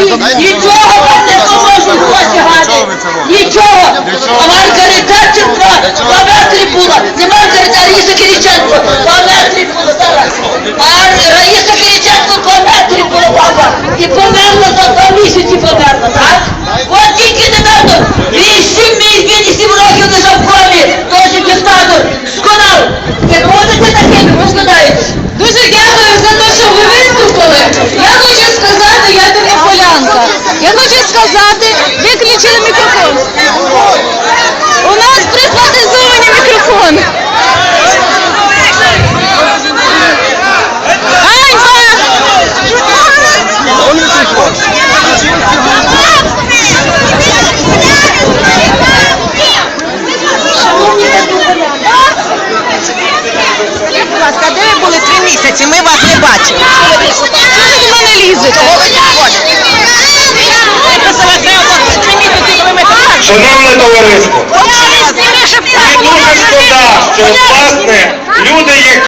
нічого вам не поможуть досягати. Нічого. А Маргарита Ченко, по метрі була. Не Маргарита, а Раїса Кириченко, по метрі була зараз. А Раїса Кириченко по метрі була баба. І померла Я хочу сказати, виключили мікрофон. У нас прихватизовані мікрофони. Скажіть, будь ласка, де ви були три місяці? Ми вас не бачили. Чого ви до мене лізете? Чого ви підходите? Ви просили треба три місяці, коли ми так. Шановне товариство, мені дуже шкода, що